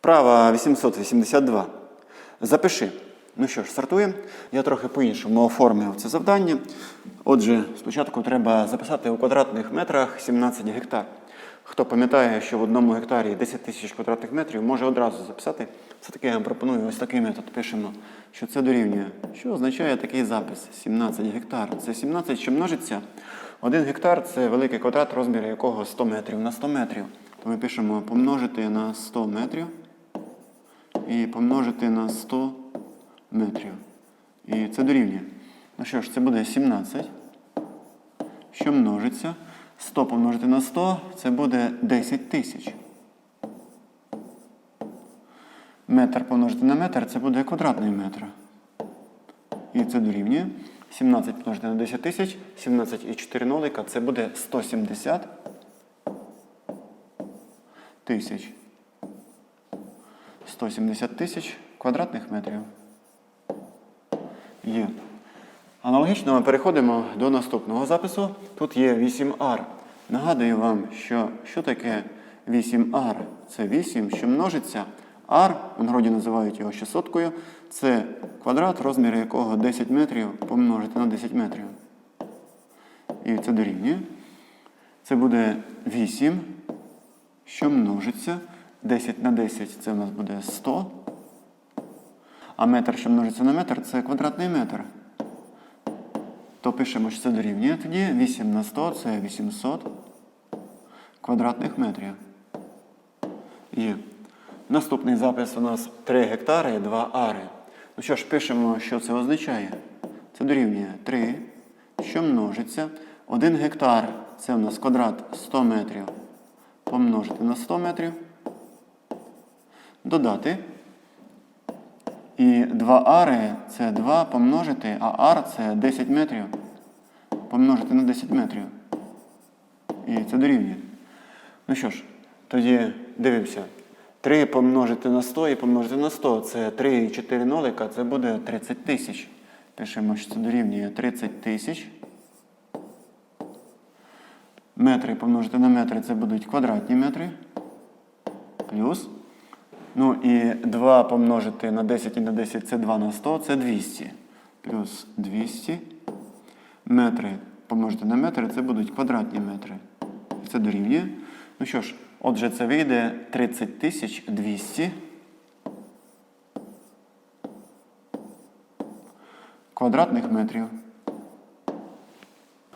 Вправа 882. Запиши. Ну що ж, стартуємо. Я трохи по-іншому оформив це завдання. Отже, спочатку треба записати у квадратних метрах 17 гектар. Хто пам'ятає, що в одному гектарі 10 тисяч квадратних метрів, може одразу записати. Все-таки я вам пропоную ось такий метод. Пишемо, що це дорівнює. Що означає такий запис? 17 гектар. Це 17, що множиться. Один гектар це великий квадрат, розмір якого 100 метрів на 100 метрів. То ми пишемо помножити на 100 метрів і помножити на 100 метрів. І це дорівнює. Ну що ж, це буде 17, що множиться. 100 помножити на 100 це буде 10 тисяч. Метр помножити на метр це буде квадратний метр. І це дорівнює. 17 помножити на 10 тисяч, 17 і 4 нолика це буде 170 тисяч. 170 тисяч квадратних метрів. Є. Аналогічно ми переходимо до наступного запису. Тут є 8 ар. Нагадую вам, що що таке 8 ар? Це 8, що множиться. Ар, у народі називають його ще соткою. Це квадрат, розмір якого 10 метрів помножити на 10 метрів. І це дорівнює. Це буде 8, що множиться. 10 на 10 це у нас буде 100. А метр, що множиться на метр, це квадратний метр. То пишемо, що це дорівнює тоді. 8 на 100 це 800 квадратних метрів. Є. Наступний запис у нас 3 гектари, 2 ари. Ну що ж, пишемо, що це означає. Це дорівнює 3, що множиться. 1 гектар це у нас квадрат 100 метрів помножити на 100 метрів. Додати. І 2 ари це 2 помножити, а ар це 10 метрів. Помножити на 10 метрів. І це дорівнює. Ну що ж, тоді дивимося. 3 помножити на 100 і помножити на 100. Це 3 і 4 нолика, це буде 30 тисяч. Пишемо, що це дорівнює 30 тисяч. Метри помножити на метри це будуть квадратні метри. Плюс. Ну і 2 помножити на 10 і на 10 це 2 на 100, це 200. Плюс 200. Метри помножити на метри це будуть квадратні метри. Це дорівнює. Ну що ж, отже, це вийде 30 200 квадратних метрів.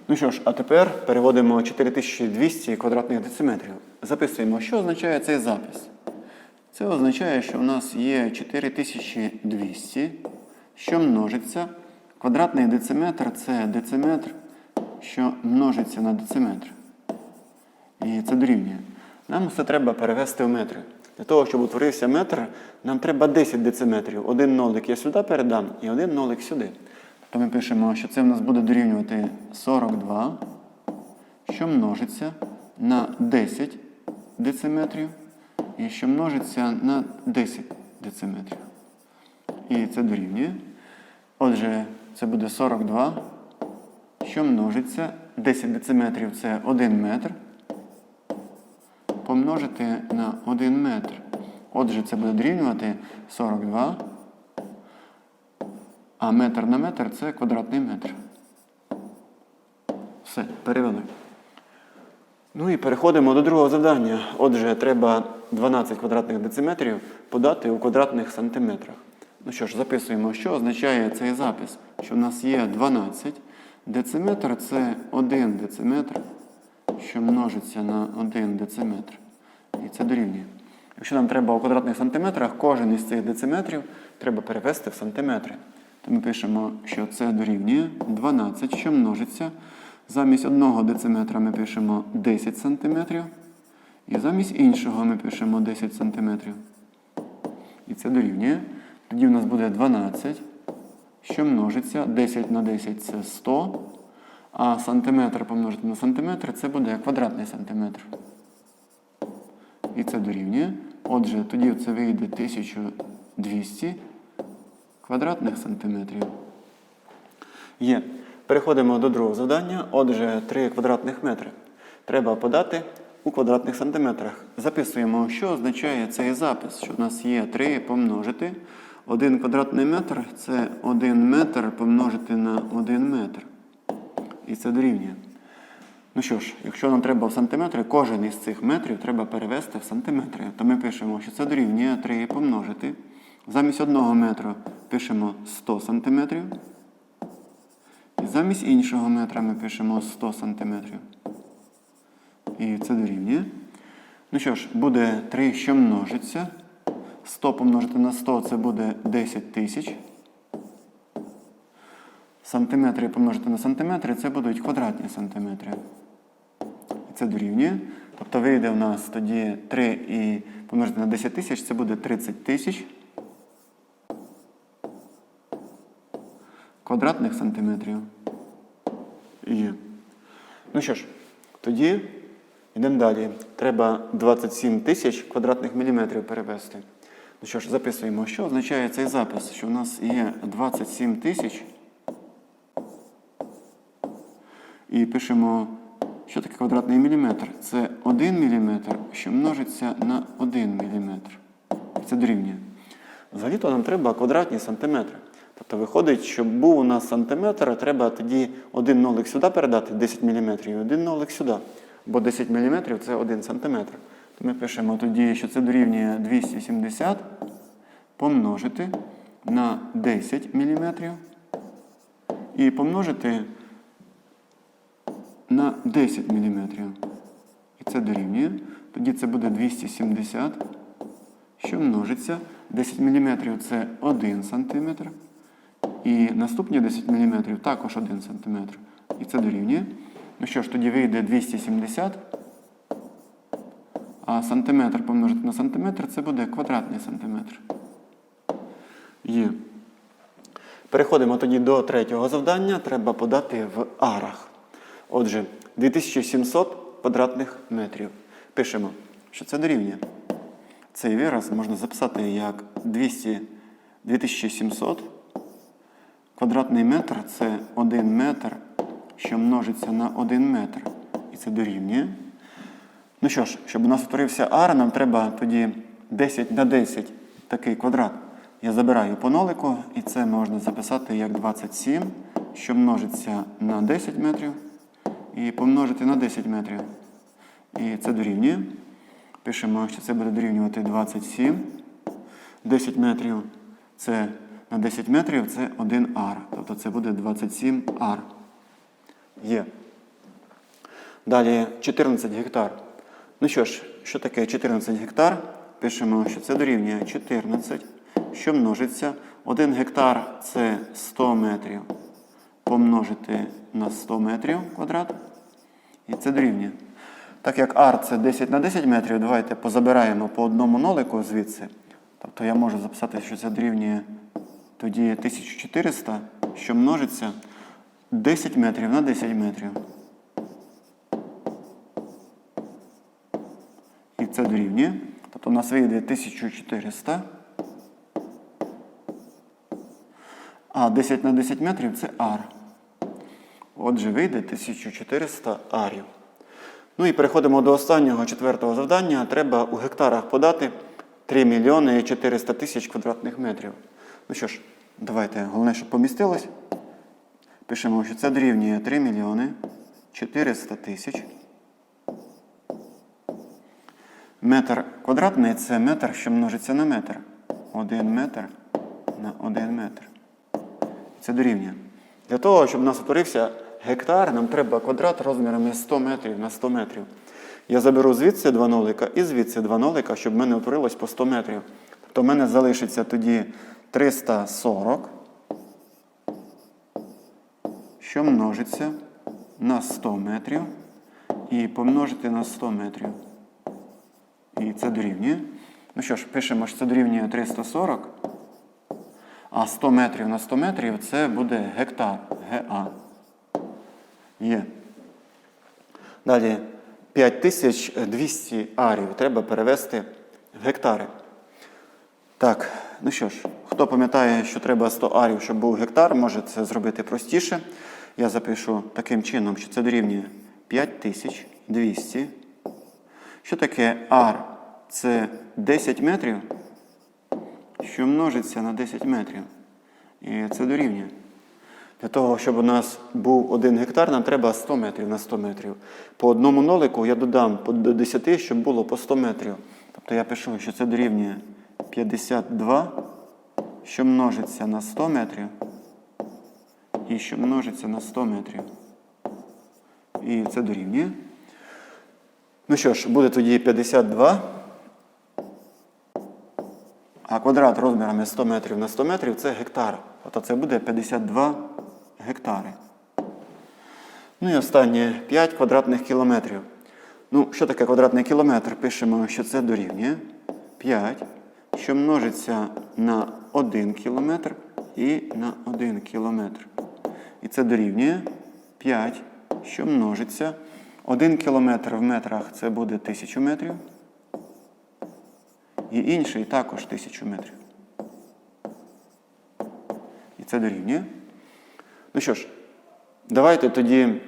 Ну що ж, а тепер переводимо 4200 квадратних дециметрів. Записуємо, що означає цей запис. Це означає, що у нас є 4200, що множиться. Квадратний дециметр це дециметр, що множиться на дециметр. І це дорівнює. Нам все треба перевести в метри. Для того, щоб утворився метр, нам треба 10 дециметрів. Один нолик я сюди передам і один нолик сюди. Тобто ми пишемо, що це в нас буде дорівнювати 42, що множиться на 10 дециметрів що множиться на 10 дециметрів. І це дорівнює. Отже, це буде 42, що множиться 10 дециметрів це 1 метр. Помножити на 1 метр. Отже, це буде дорівнювати 42. А метр на метр це квадратний метр. Все, перевели. Ну і переходимо до другого завдання. Отже, треба 12 квадратних дециметрів подати у квадратних сантиметрах. Ну що ж, записуємо, що означає цей запис. Що в нас є 12. Дециметр це 1 дециметр, що множиться на 1 дециметр. І це дорівнює. Якщо нам треба у квадратних сантиметрах, кожен із цих дециметрів треба перевести в сантиметри. То ми пишемо, що це дорівнює 12, що множиться. Замість одного дециметра ми пишемо 10 сантиметрів. І замість іншого ми пишемо 10 сантиметрів. І це дорівнює. Тоді в нас буде 12, що множиться. 10 на 10 це 100. А сантиметр помножити на сантиметр це буде квадратний сантиметр. І це дорівнює. Отже, тоді це вийде 1200 квадратних сантиметрів. Є. Переходимо до другого завдання. Отже, 3 квадратних метри. Треба подати у квадратних сантиметрах. Записуємо, що означає цей запис, що в нас є 3 помножити. 1 квадратний метр це 1 метр помножити на 1 метр. І це дорівнює. Ну що ж, якщо нам треба в сантиметри, кожен із цих метрів треба перевести в сантиметри. То ми пишемо, що це дорівнює 3 помножити. Замість одного метра пишемо 100 сантиметрів. Замість іншого метра ми пишемо 100 сантиметрів. І це дорівнює. Ну що ж, буде 3, що множиться. 100 помножити на 100 це буде 10 тисяч. Сантиметри помножити на сантиметри це будуть квадратні сантиметри. І це дорівнює. Тобто вийде в нас тоді 3 і помножити на 10 тисяч, це буде 30 тисяч квадратних сантиметрів. Є. Ну що ж, тоді йдемо далі. Треба 27 тисяч квадратних міліметрів перевести. Ну що ж, записуємо, що означає цей запис, що в нас є 27 тисяч. І пишемо, що таке квадратний міліметр. Це 1 міліметр, що множиться на 1 міліметр. Це дорівнює. Взагалі-то нам треба квадратні сантиметри. Тобто виходить, щоб був у нас сантиметр, треба тоді один нолик сюди передати, 10 мм, і один нолик сюди. Бо 10 мм це 1 сантиметр. То ми пишемо тоді, що це дорівнює 270 помножити на 10 мм і помножити на 10 мм. І це дорівнює. Тоді це буде 270, що множиться. 10 мм це 1 см. І наступні 10 мм також 1 см. І це дорівнює. Ну що ж, тоді вийде 270. А сантиметр помножити на сантиметр це буде квадратний сантиметр. Є. Переходимо тоді до третього завдання. Треба подати в арах. Отже, 2700 квадратних метрів. Пишемо, що це дорівнює. Цей вираз можна записати як 200, 2700. Квадратний метр це 1 метр, що множиться на 1 метр. І це дорівнює. Ну що ж, щоб у нас утворився ар, нам треба тоді 10 на 10 такий квадрат. Я забираю по нолику, і це можна записати як 27, що множиться на 10 метрів. І помножити на 10 метрів. І це дорівнює. Пишемо, що це буде дорівнювати 27. 10 метрів це на 10 метрів це 1 ар. Тобто це буде 27 ар. Є. Далі 14 гектар. Ну що ж, що таке 14 гектар? Пишемо, що це дорівнює 14, що множиться. 1 гектар це 100 метрів. Помножити на 100 метрів квадрат. І це дорівнює. Так як ар це 10 на 10 метрів, давайте позабираємо по одному нолику звідси. Тобто я можу записати, що це дорівнює тоді 1400, що множиться 10 метрів на 10 метрів. І це дорівнює. Тобто у нас вийде 1400. А 10 на 10 метрів це ар. Отже, вийде 1400 арів. Ну і переходимо до останнього четвертого завдання. Треба у гектарах подати 3 мільйони 400 тисяч квадратних метрів. Ну що ж, давайте, головне, щоб помістилось. Пишемо, що це дорівнює 3 мільйони 400 тисяч. Метр квадратний це метр, що множиться на метр. 1 метр на 1 метр. Це дорівнює. Для того, щоб у нас утворився гектар, нам треба квадрат розмірами 100 метрів на 100 метрів. Я заберу звідси два нолика і звідси два нолика, щоб в мене утворилось по 100 метрів. Тобто в мене залишиться тоді 340, що множиться на 100 метрів і помножити на 100 метрів. І це дорівнює. Ну що ж, пишемо, що це дорівнює 340. А 100 метрів на 100 метрів це буде гектар ГА. Є. Далі 5200 арів треба перевести в гектари. Так, ну що ж, хто пам'ятає, що треба 100 арів, щоб був гектар, може це зробити простіше. Я запишу таким чином, що це дорівнює 5200 Що таке ар? Це 10 метрів, що множиться на 10 метрів. І це дорівнює. Для того, щоб у нас був 1 гектар, нам треба 100 метрів на 100 метрів. По одному нолику я додам до 10, щоб було по 100 метрів. Тобто я пишу, що це дорівнює 52, що множиться на 100 метрів, і що множиться на 100 метрів. І це дорівнює. Ну що ж, буде тоді 52. А квадрат розмірами 100 метрів на 100 метрів це гектар. Тобто це буде 52 гектари. Ну і останнє 5 квадратних кілометрів. Ну, що таке квадратний кілометр? Пишемо, що це дорівнює 5, що множиться на 1 кілометр і на 1 кілометр. І це дорівнює 5, що множиться. 1 кілометр в метрах це буде 1000 метрів. І інший також 1000 метрів. І це дорівнює. Ну що ж, давайте тоді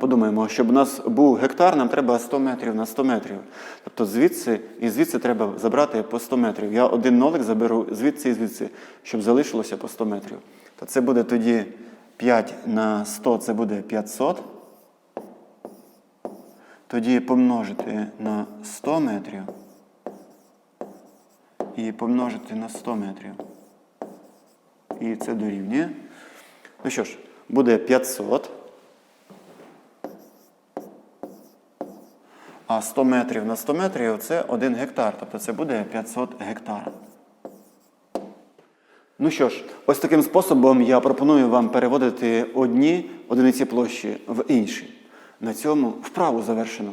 подумаємо, щоб у нас був гектар, нам треба 100 метрів на 100 метрів. Тобто звідси і звідси треба забрати по 100 метрів. Я один нолик заберу звідси і звідси, щоб залишилося по 100 метрів. То це буде тоді 5 на 100, це буде 500. Тоді помножити на 100 метрів і помножити на 100 метрів. І це дорівнює. Ну що ж, буде 500. А 100 метрів на 100 метрів це 1 гектар. Тобто це буде 500 гектар. Ну що ж, ось таким способом я пропоную вам переводити одні одиниці площі в інші. На цьому вправу завершено.